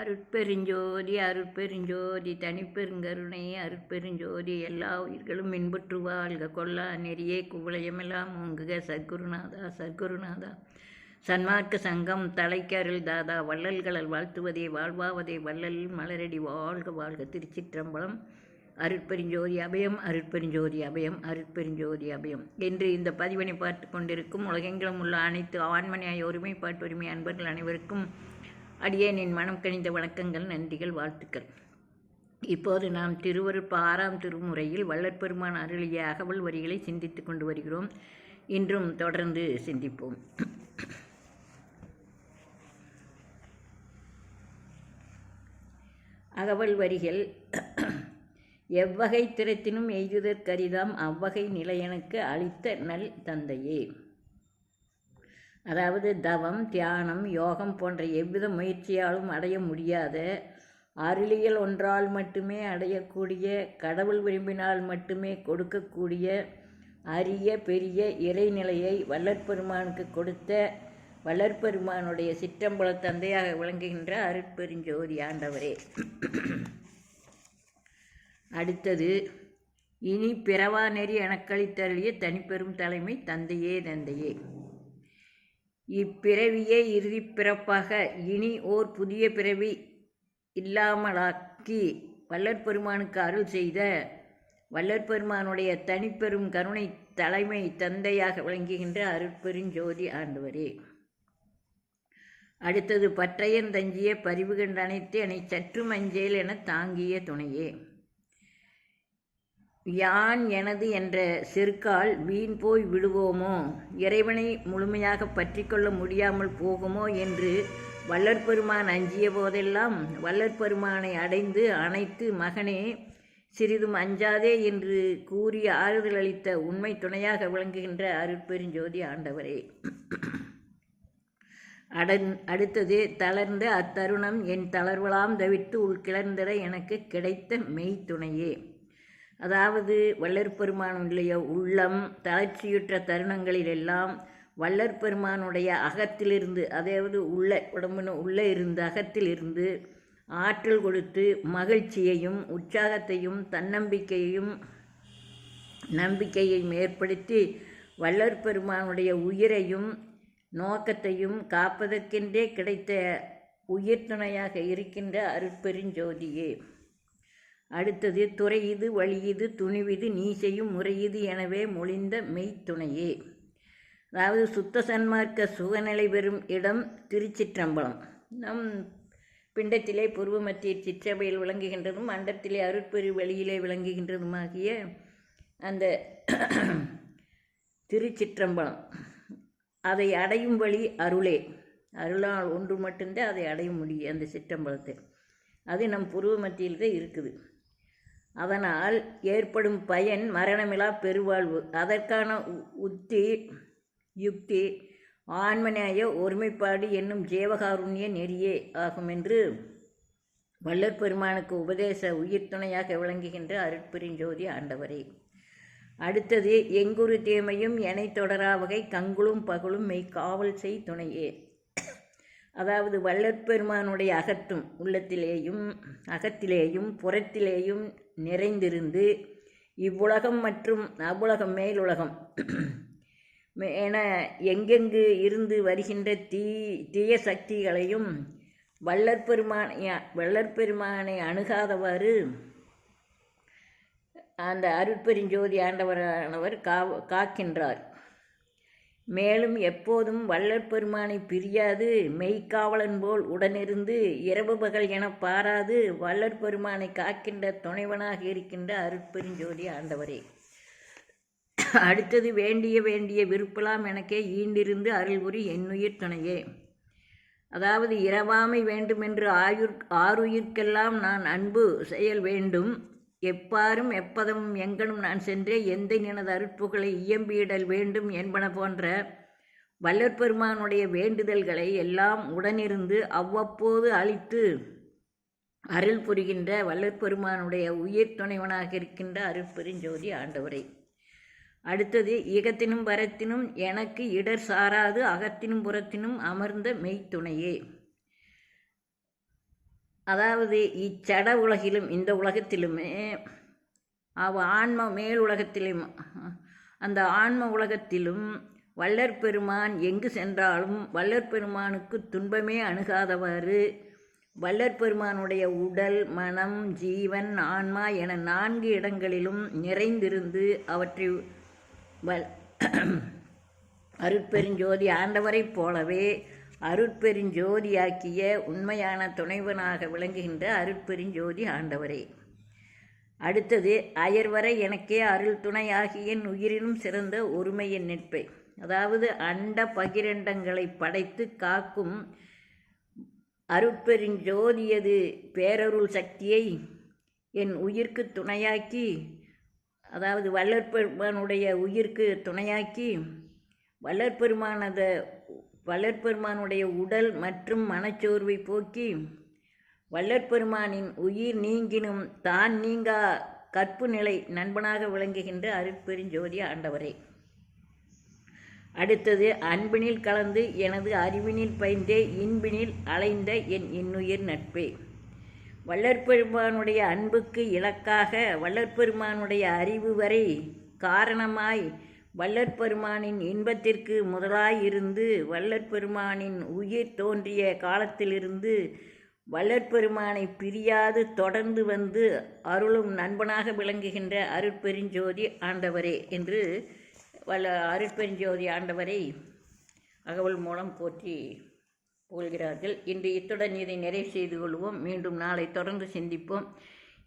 அருட்பெருஞ்சோதி அருட்பெருஞ்சோதி தனிப்பெருங்கருணை அருட்பெருஞ்சோதி எல்லா உயிர்களும் இன்புற்று வாழ்க. கொல்லா நெறியே குவளையமெல்லாம் ஓங்குக. சத்குருநாதா சத்குருநாதா. சன்மார்க்க சங்கம் தலைக்கருள் தாதா. வள்ளல்களல் வாழ்த்துவதே வாழ்வாவதே. வள்ளல் மலரடி வாழ்க வாழ்க. திருச்சிற்றம்பலம். அருட்பெருஞ்சோதி அபயம் அருட்பெருஞ்சோதி அபயம் அருட்பெருஞ்சோதி அபயம். என்று இந்த பதிவினை பார்த்து கொண்டிருக்கும் உலகெங்கிலும் உள்ள அனைத்து ஆண்மனையாய் ஒருமைப்பாட்டு உரிமை அன்பர்கள் அனைவருக்கும் அடியேனின் மனம் கணிந்த வணக்கங்கள் நன்றிகள் வாழ்த்துக்கள். இப்போது நாம் திருவருட்ப ஆறாம் திருமுறையில் வள்ளற்பெருமான் அருளிய அகவல் வரிகளை சிந்தித்து கொண்டு வருகிறோம். இன்றும் தொடர்ந்து சிந்திப்போம். அகவல் வரிகள் எவ்வகை திறத்தினும் எய்துதற்கரிதாம் அவ்வகை நிலையனுக்கு அளித்த நல் தந்தையே. அதாவது தவம் தியானம் யோகம் போன்ற எவ்வித முயற்சியாலும் அடைய முடியாத. அருளியல் ஒன்றால் மட்டுமே அடையக்கூடிய கடவுள் விரும்பினால் மட்டுமே கொடுக்கக்கூடிய அரிய பெரிய இறைநிலையை வல்லற்பெருமானுக்கு கொடுத்த வளர்பெருமானுடைய சிற்றம்பல தந்தையாக விளங்குகின்ற அருட்பெருஞ்சோதி ஆண்டவரே. அடுத்தது இனி பிறவா நெறி எனக்களித்தருளிய தனிப்பெரும் தலைமை தந்தையே தந்தையே. இப்பிறவியே இறுதிப் பிறப்பாக இனி ஓர் புதிய பிறவி இல்லாமலாக்கி வல்லற்பெருமானுக்கு அருள் செய்த வல்லற்பெருமானுடைய தனிப்பெரும் கருணை தலைமை தந்தையாக விளங்குகின்ற அருட்பெருஞ்சோதி ஆண்டவரே. அடுத்தது பற்றையன் தஞ்சிய பரிவுகண்டனைத்து அனைத்து என்னை சற்று மஞ்சேல் என தாங்கிய துணையே. யான் எனது என்ற செருக்கால் வீண் போய் விடுவோமோ இறைவனை முழுமையாக பற்றி கொள்ள முடியாமல் போகுமோ? என்று வள்ளற்பெருமான் அஞ்சிய போதெல்லாம் வல்லற்பெருமானை அடைந்து அனைத்து மகனே சிறிதும் அஞ்சாதே என்று கூறி ஆறுதல் அளித்த உண்மை துணையாக விளங்குகின்ற அருட்பெருஞ்சோதி ஆண்டவரே. அடன் அடுத்தது தளர்ந்த அத்தருணம் என் தளர்வலாம் தவிர்த்து உள்கிளர்ந்திட எனக்கு கிடைத்த மெய்த்துணையே. அதாவது வள்ளற்பெருமானுடைய உள்ளம் தளர்ச்சியுற்ற தருணங்களிலெல்லாம் வள்ளற்பெருமானுடைய அகத்திலிருந்து அதாவது உள்ள உடம்புன்னு உள்ளே இருந்து அகத்திலிருந்து ஆற்றல் கொடுத்து மகிழ்ச்சியையும் உற்சாகத்தையும் தன்னம்பிக்கையையும் நம்பிக்கையையும் ஏற்படுத்தி வள்ளற்பெருமானுடைய உயிரையும் நோக்கத்தையும் காப்பதற்கென்றே கிடைத்த உயிர் துணையாக இருக்கின்ற அருட்பெருஞ்சோதியே. அடுத்தது துறை இது வழி இது துணிவிது நீ செய்யும் முறையுது எனவே மொழிந்த மெய்த்துணையே அதாவது சுத்த சன்மார்க்க சுகநிலை பெறும் இடம் திருச்சிற்றம்பலம். நம் பிண்டத்திலே பூர்வ மத்திய சிற்றபையில் விளங்குகின்றதும் அண்டத்திலே அருட்பெரு வழியிலே விளங்குகின்றதுமாகிய அந்த திருச்சிற்றம்பலம். அதை அடையும் வழி அருளே. அருளால் ஒன்று மட்டும்தான் அதை அடைய முடியும் அந்த சிற்றம்பலத்தை அது நம் பூர்வ மத்தியில் தான் இருக்குது. அதனால் ஏற்படும் பயன் மரணமிலா பெருவாழ்வு. அதற்கான உத்தி யுக்தி ஆன்மநேய ஒருமைப்பாடு என்னும் ஜீவகாருண்ய நெறியே ஆகும் என்று வள்ளற் பெருமானுக்கு உபதேச உயிர் துணையாக விளங்குகின்ற அருட்பெருஞ்சோதி ஆண்டவரே. அடுத்தது எங்குரு தேமையும் எனை தொடரா வகை கங்குளும் பகலும் மெய் காவல் செய் துணையே. அதாவது வள்ளற்பெருமானுடைய அகற்றும் உள்ளத்திலேயும் அகத்திலேயும் புறத்திலேயும் நிறைந்திருந்து இவ்வுலகம் மற்றும் அவ்வுலகம் மேலுலகம். என எங்கெங்கு இருந்து வருகின்ற தீ தீய சக்திகளையும் வள்ளற்பெருமானை வள்ளற்பெருமானை அணுகாதவாறு அந்த அருட்பெருஞ்சோதி ஆண்டவரானவர் கா காக்கின்றார். மேலும் எப்போதும் வள்ளற்பெருமானை பிரியாது மெய்க்காவலன் போல் உடனிருந்து இரவு பகல் என பாராது வள்ளற்பெருமானை காக்கின்ற துணைவனாக இருக்கின்ற அருட்பெருஞ்சோதி ஆண்டவரே. அடுத்தது வேண்டிய வேண்டிய விருப்பலாம் எனக்கே ஈண்டிருந்து அருள்புரி என்னுயிர் துணையே. அதாவது இரவாமை வேண்டுமென்று ஆயுர் ஆறுயிர்க்கெல்லாம் நான் அன்பு செயல் வேண்டும். எப்பாரும் எப்பதமும் எங்கனும் நான் சென்றே எந்த நினது அருட்புகளை இயம்பியிடல் வேண்டும் என்பன போன்ற வல்லற்பெருமானுடைய வேண்டுதல்களை எல்லாம் உடனிருந்து அவ்வப்போது அளித்து அருள் புரிகின்ற வல்லற்பெருமானுடைய உயிர் துணைவனாக இருக்கின்ற அருட்பெருஞ்சோதி ஆண்டவரை. அடுத்தது இகத்தினும் வரத்தினும் எனக்கு இடர் சாராது அகத்தினும் புறத்தினும் அமர்ந்த மெய்த்துணையே. அதாவது இச்சட உலகிலும் இந்த உலகத்திலுமே அவ ஆன்ம மேல் உலகத்திலும் அந்த ஆன்ம உலகத்திலும் வல்லற் பெருமான் எங்கு சென்றாலும் வல்லற் பெருமானுக்கு துன்பமே அணுகாதவாறு வல்லற் பெருமானுடைய உடல் மனம் ஜீவன் ஆன்மா என நான்கு இடங்களிலும் நிறைந்திருந்து அவற்றை வ அருட்பெருஞ்சோதி ஆண்டவரைப் போலவே அருட்பெருஞ்சோதியாக்கிய உண்மையான துணைவனாக விளங்குகின்ற அருட்பெருஞ்சோதி ஆண்டவரே. அடுத்தது அயர்வரை எனக்கே அருள் துணையாகிய என் உயிரினும் சிறந்த ஒருமையின் நிற்பை. அதாவது அண்ட பகிரண்டங்களை படைத்து காக்கும் அருட்பெருஞ்சோதியது பேரருள் சக்தியை என் உயிர்க்கு துணையாக்கி அதாவது வல்லற்பெருமானுடைய உயிர்க்கு துணையாக்கி வல்லற்பெருமானத வளர்பெருமானுடைய உடல் மற்றும் மனச்சோர்வை போக்கி வள்ளற்பெருமானின் உயிர் நீங்கினும் தான் நீங்கா கற்பு நிலை நண்பனாக விளங்குகின்ற அருட்பெருஞ்சோதி ஆண்டவரே. அடுத்தது அன்பினில் கலந்து எனது அறிவினில் பயின்றே இன்பினில் அலைந்த என் இன்னுயிர் நட்பே. வள்ளற்பெருமானுடைய அன்புக்கு இலக்காக வள்ளற்பெருமானுடைய அறிவு வரை காரணமாய் வல்லற்பெருமானின் இன்பத்திற்கு முதலாயிருந்து வல்லற்பெருமானின் உயிர் தோன்றிய காலத்திலிருந்து வல்லற்பெருமானை பிரியாது தொடர்ந்து வந்து அருளும் நண்பனாக விளங்குகின்ற அருட்பெருஞ்சோதி ஆண்டவரே என்று வல்ல அருட்பெருஞ்சோதி ஆண்டவரை அகவல் மூலம் போற்றி புகழ்கிறார்கள். இன்று இத்துடன் இதை நிறைவு செய்து கொள்வோம். மீண்டும் நாளை தொடர்ந்து சிந்திப்போம்.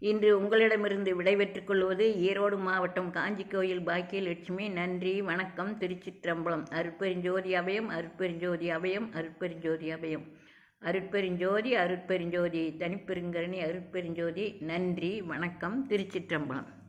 இன்று உங்களிடமிருந்து விடைபெற்றுக் கொள்வது ஈரோடு மாவட்டம் காஞ்சி கோயில் பாக்கியலட்சுமி. நன்றி வணக்கம். திருச்சிற்றம்பலம். அருட்பெருஞ்சோதி அபயம் அருட்பெருஞ்சோதி அபயம் அருட்பெருஞ்சோதி அபயம் அருட்பெருஞ்சோதி அருட்பெருஞ்சோதி தனிப்பெருங்கரணி அருட்பெருஞ்சோதி. நன்றி வணக்கம். திருச்சிற்றம்பலம்.